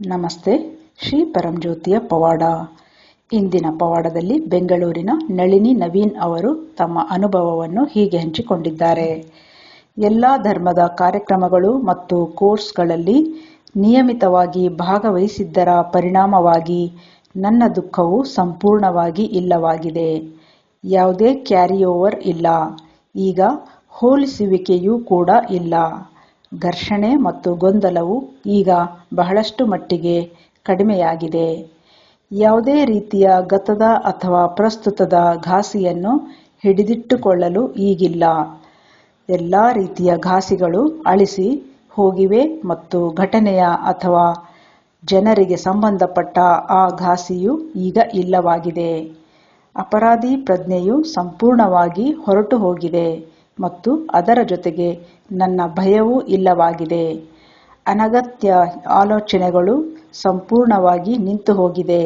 ನಮಸ್ತೆ, ಶ್ರೀ ಪರಂಜ್ಯೋತಿಯ ಪವಾಡ. ಇಂದಿನ ಪವಾಡದಲ್ಲಿ ಬೆಂಗಳೂರಿನ ನಳಿನಿ ನವೀನ್ ಅವರು ತಮ್ಮ ಅನುಭವವನ್ನು ಹೀಗೆ ಹಂಚಿಕೊಂಡಿದ್ದಾರೆ. ಎಲ್ಲ ಧರ್ಮದ ಕಾರ್ಯಕ್ರಮಗಳು ಮತ್ತು ಕೋರ್ಸ್ಗಳಲ್ಲಿ ನಿಯಮಿತವಾಗಿ ಭಾಗವಹಿಸಿದ್ದರ ಪರಿಣಾಮವಾಗಿ ನನ್ನ ದುಃಖವು ಸಂಪೂರ್ಣವಾಗಿ ಇಲ್ಲವಾಗಿದೆ. ಯಾವುದೇ ಕ್ಯಾರಿಓವರ್ ಇಲ್ಲ. ಈಗ ಹೋಲಿಸುವಿಕೆಯೂ ಕೂಡ ಇಲ್ಲ. ಘರ್ಷಣೆ ಮತ್ತು ಗೊಂದಲವು ಈಗ ಬಹಳಷ್ಟು ಮಟ್ಟಿಗೆ ಕಡಿಮೆಯಾಗಿದೆ. ಯಾವುದೇ ರೀತಿಯ ಗತದ ಅಥವಾ ಪ್ರಸ್ತುತದ ಘಾಸಿಯನ್ನು ಹಿಡಿದಿಟ್ಟುಕೊಳ್ಳಲು ಈಗಿಲ್ಲ. ಎಲ್ಲ ರೀತಿಯ ಘಾಸಿಗಳು ಅಳಿಸಿ ಹೋಗಿವೆ ಮತ್ತು ಘಟನೆಯ ಅಥವಾ ಜನರಿಗೆ ಸಂಬಂಧಪಟ್ಟ ಆ ಘಾಸಿಯು ಈಗ ಇಲ್ಲವಾಗಿದೆ. ಅಪರಾಧಿ ಪ್ರಜ್ಞೆಯು ಸಂಪೂರ್ಣವಾಗಿ ಹೊರಟು ಹೋಗಿದೆ ಮತ್ತು ಅದರ ಜೊತೆಗೆ ನನ್ನ ಭಯವೂ ಇಲ್ಲವಾಗಿದೆ. ಅನಗತ್ಯ ಆಲೋಚನೆಗಳು ಸಂಪೂರ್ಣವಾಗಿ ನಿಂತು ಹೋಗಿದೆ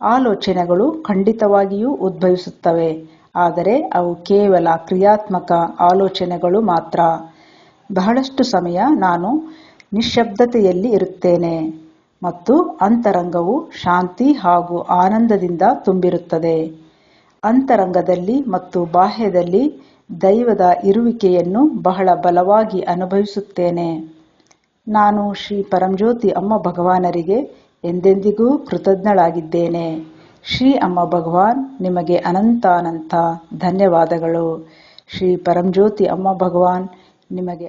ಆಲೋಚನೆಗಳು ಖಂಡಿತವಾಗಿಯೂ ಉದ್ಭವಿಸುತ್ತವೆ, ಆದರೆ ಅವು ಕೇವಲ ಕ್ರಿಯಾತ್ಮಕ ಆಲೋಚನೆಗಳು ಮಾತ್ರ. ಬಹಳಷ್ಟು ಸಮಯ ನಾನು ನಿಶ್ಶಬ್ದತೆಯಲ್ಲಿ ಇರುತ್ತೇನೆ ಮತ್ತು ಅಂತರಂಗವು ಶಾಂತಿ ಹಾಗೂ ಆನಂದದಿಂದ ತುಂಬಿರುತ್ತದೆ. ಅಂತರಂಗದಲ್ಲಿ ಮತ್ತು ಬಾಹ್ಯದಲ್ಲಿ ದೈವದ ಇರುವಿಕೆಯನ್ನು ಬಹಳ ಬಲವಾಗಿ ಅನುಭವಿಸುತ್ತೇನೆ. ನಾನು ಶ್ರೀ ಪರಂಜ್ಯೋತಿ ಅಮ್ಮ ಭಗವಾನರಿಗೆ ಎಂದೆಂದಿಗೂ ಕೃತಜ್ಞಳಾಗಿದ್ದೇನೆ. ಶ್ರೀ ಅಮ್ಮ ಭಗವಾನ್, ನಿಮಗೆ ಅನಂತಾನಂತ ಧನ್ಯವಾದಗಳು. ಶ್ರೀ ಪರಂಜ್ಯೋತಿ ಅಮ್ಮ ಭಗವಾನ್, ನಿಮಗೆ